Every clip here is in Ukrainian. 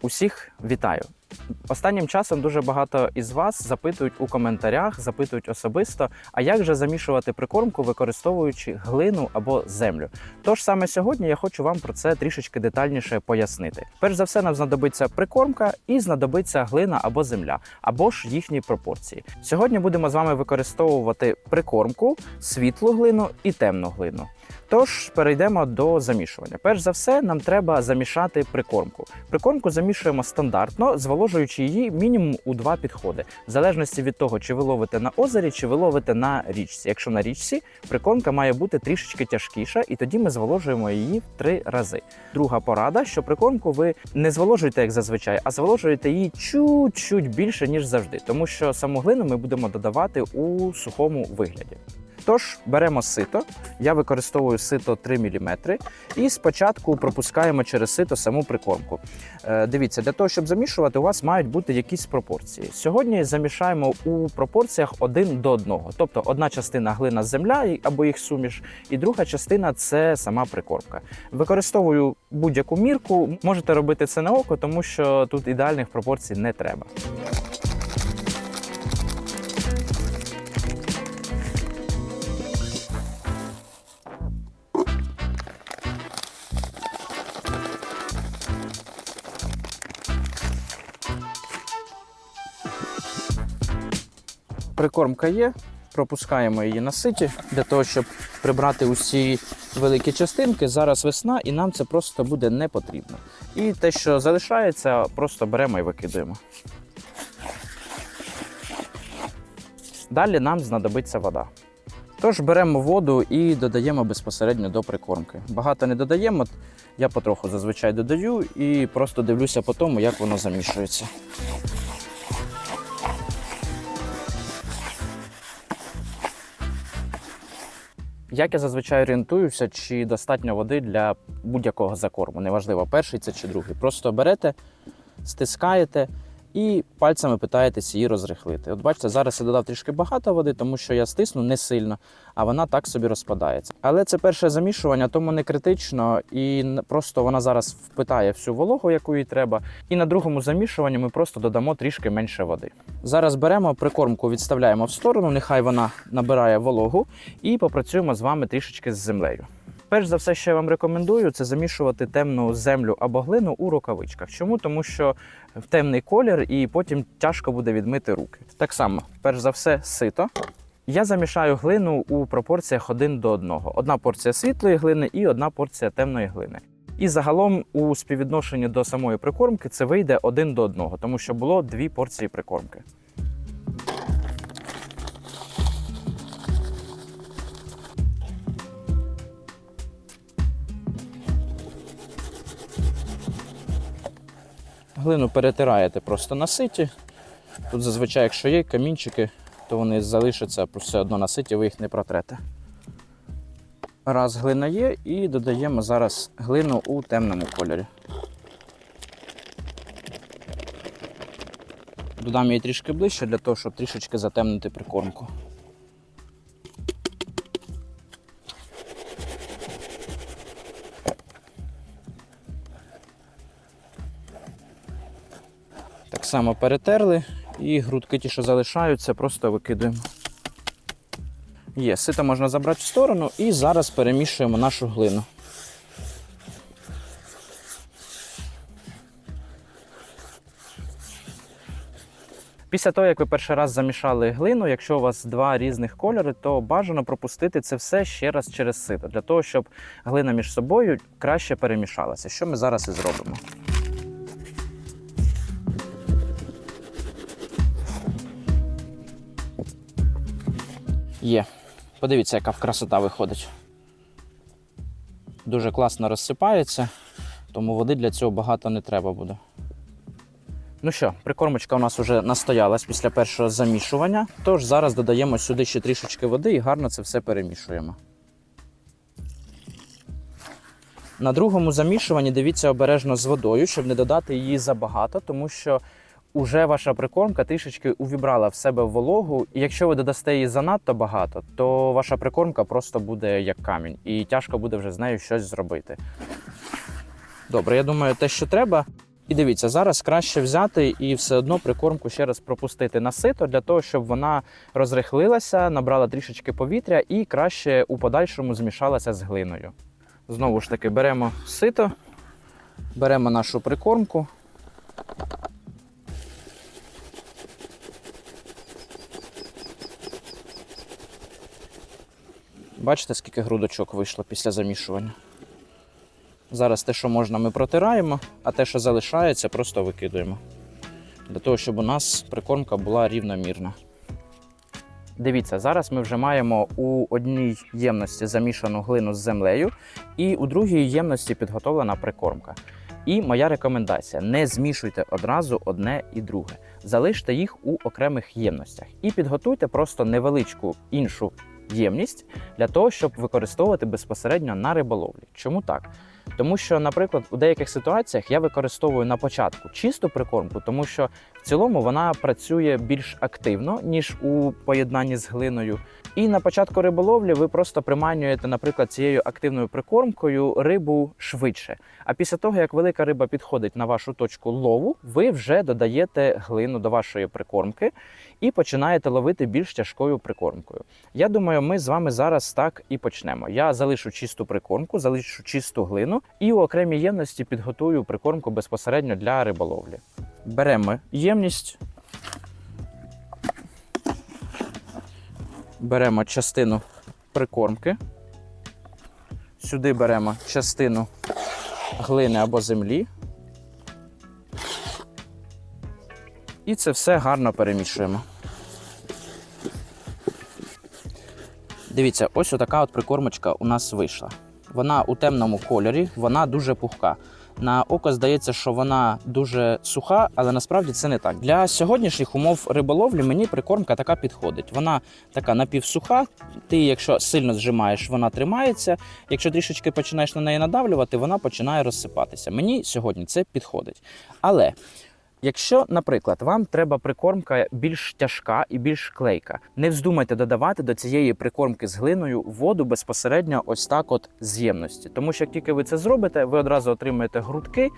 Усіх вітаю! Останнім часом дуже багато із вас запитують у коментарях, запитують особисто, а як же замішувати прикормку, використовуючи глину або землю. Тож саме сьогодні я хочу вам про це трішечки детальніше пояснити. Перш за все, нам знадобиться прикормка і знадобиться глина або земля, або ж їхні пропорції. Сьогодні будемо з вами використовувати прикормку, світлу глину і темну глину. Тож перейдемо до замішування. Перш за все, нам треба замішати прикормку. Прикормку замішуємо стандартно, зволожуючи її мінімум у два підходи, в залежності від того, чи ви ловите на озері, чи ви ловите на річці. Якщо на річці, прикормка має бути трішечки тяжкіша, і тоді ми зволожуємо її в три рази. Друга порада, що прикормку ви не зволожуєте як зазвичай, а зволожуєте її чуть-чуть більше ніж завжди, тому що саму глину ми будемо додавати у сухому вигляді. Тож беремо сито, я використовую сито 3 мм, і спочатку пропускаємо через сито саму прикормку. Е, дивіться, для того, щоб замішувати, у вас мають бути якісь пропорції. Сьогодні замішаємо у пропорціях один до одного. Тобто одна частина глина земля або їх суміш, і друга частина це сама прикормка. Використовую будь-яку мірку. Можете робити це на око, тому що тут ідеальних пропорцій не треба. Прикормка є, пропускаємо її на ситі для того, щоб прибрати усі великі частинки. Зараз весна, і нам це просто буде не потрібно. І те, що залишається, просто беремо і викидаємо. Далі нам знадобиться вода. Тож беремо воду і додаємо безпосередньо до прикормки. Багато не додаємо, я потроху зазвичай додаю і просто дивлюся по тому, як воно замішується. Як я зазвичай орієнтуюся, чи достатньо води для будь-якого закорму, неважливо, перший це чи другий. Просто берете, стискаєте і пальцями питаєтесь її розрихлити. От бачите, зараз я додав трішки багато води, тому що я стисну не сильно, а вона так собі розпадається. Але це перше замішування, тому не критично, і просто вона зараз впитає всю вологу, яку їй треба. І на другому замішуванні ми просто додамо трішки менше води. Зараз беремо прикормку, відставляємо в сторону, нехай вона набирає вологу, і попрацюємо з вами трішечки з землею. Перш за все, що я вам рекомендую, це замішувати темну землю або глину у рукавичках. Чому? Тому що в темний колір і потім тяжко буде відмити руки. Так само, перш за все, сито. Я замішаю глину у пропорціях один до одного. Одна порція світлої глини і одна порція темної глини. І загалом у співвідношенні до самої прикормки це вийде один до одного, тому що було дві порції прикормки. Глину перетираєте просто на ситі. Тут зазвичай, якщо є камінчики, то вони залишаться все одно на ситі, ви їх не протрете. Раз глина є, і додаємо зараз глину у темному кольорі. Додам її трішки ближче для того, щоб трішечки затемнити прикормку. Само перетерли і грудки ті, що залишаються, просто викидуємо. Є, сито можна забрати в сторону і зараз перемішуємо нашу глину. Після того, як ви перший раз замішали глину, якщо у вас два різних кольори, то бажано пропустити це все ще раз через сито, для того, щоб глина між собою краще перемішалася. Що ми зараз і зробимо. Є. Подивіться, яка красота виходить. Дуже класно розсипається, тому води для цього багато не треба буде. Ну що, прикормочка у нас вже настоялась після першого замішування. Тож зараз додаємо сюди ще трішечки води і гарно це все перемішуємо. На другому замішуванні дивіться обережно з водою, щоб не додати її забагато, тому що уже ваша прикормка трішечки увібрала в себе вологу, і якщо ви додасте її занадто багато, то ваша прикормка просто буде як камінь, і тяжко буде вже з нею щось зробити. Добре, я думаю, те, що треба. І дивіться, зараз краще взяти і все одно прикормку ще раз пропустити на сито для того, щоб вона розрихлилася, набрала трішечки повітря і краще у подальшому змішалася з глиною. Знову ж таки, беремо сито, беремо нашу прикормку. Бачите, скільки грудочок вийшло після замішування? Зараз те, що можна, ми протираємо, а те, що залишається, просто викидуємо. Для того, щоб у нас прикормка була рівномірна. Дивіться, зараз ми вже маємо у одній ємності замішану глину з землею, і у другій ємності підготовлена прикормка. І моя рекомендація: не змішуйте одразу одне і друге. Залиште їх у окремих ємностях і підготуйте просто невеличку іншу ємність для того, щоб використовувати безпосередньо на риболовлі. Чому так? Тому що, наприклад, у деяких ситуаціях я використовую на початку чисту прикормку, тому що в цілому вона працює більш активно, ніж у поєднанні з глиною. І на початку риболовлі ви просто приманюєте, наприклад, цією активною прикормкою рибу швидше. А після того, як велика риба підходить на вашу точку лову, ви вже додаєте глину до вашої прикормки і починаєте ловити більш тяжкою прикормкою. Я думаю, ми з вами зараз так і почнемо. Я залишу чисту прикормку, залишу чисту глину і у окремій ємності підготую прикормку безпосередньо для риболовлі. Беремо ємність. Беремо частину прикормки. Сюди беремо частину глини або землі. І це все гарно перемішуємо. Дивіться, ось отака от прикормочка у нас вийшла. Вона у темному кольорі, вона дуже пухка. На око здається, що вона дуже суха, але насправді це не так. Для сьогоднішніх умов риболовлі мені прикормка така підходить. Вона така напівсуха. Ти, якщо сильно зжимаєш, вона тримається. Якщо трішечки починаєш на неї надавлювати, вона починає розсипатися. Мені сьогодні це підходить. Але Якщо, наприклад, вам треба прикормка більш тяжка і більш клейка, не вздумайте додавати до цієї прикормки з глиною воду безпосередньо ось так, от з ємності. Тому що як тільки ви це зробите, ви одразу отримаєте грудки,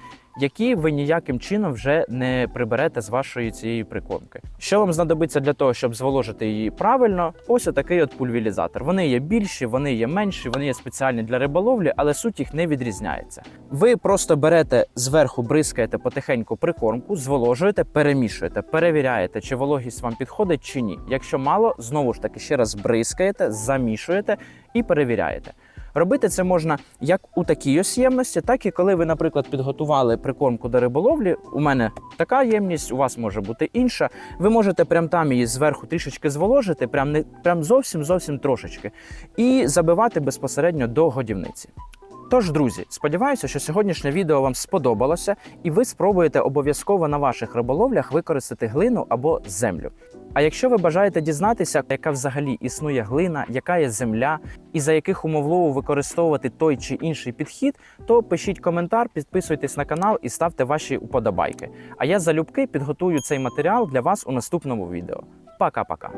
які ви ніяким чином вже не приберете з вашої цієї прикормки. Що вам знадобиться для того, щоб зволожити її правильно? Ось отакий от пульвілізатор. Вони є більші, вони є менші, вони є спеціальні для риболовлі, але суть їх не відрізняється. Ви просто берете зверху, бризкаєте потихеньку прикормку, зволожуєте, перемішуєте, перевіряєте, чи вологість вам підходить чи ні. Якщо мало, знову ж таки ще раз бризкаєте, замішуєте і перевіряєте. Робити це можна як у такій ось ємності, так і коли ви, наприклад, підготували прикормку до риболовлі. У мене така ємність, у вас може бути інша. Ви можете прям там її зверху трішечки зволожити, прям не прям зовсім зовсім трошечки, і забивати безпосередньо до годівниці. Тож, друзі, сподіваюся, що сьогоднішнє відео вам сподобалося, і ви спробуєте обов'язково на ваших риболовлях використати глину або землю. А якщо ви бажаєте дізнатися, яка взагалі існує глина, яка є земля, і за яких умов лову використовувати той чи інший підхід, то пишіть коментар, підписуйтесь на канал і ставте ваші уподобайки. А я залюбки підготую цей матеріал для вас у наступному відео. Пока-пока!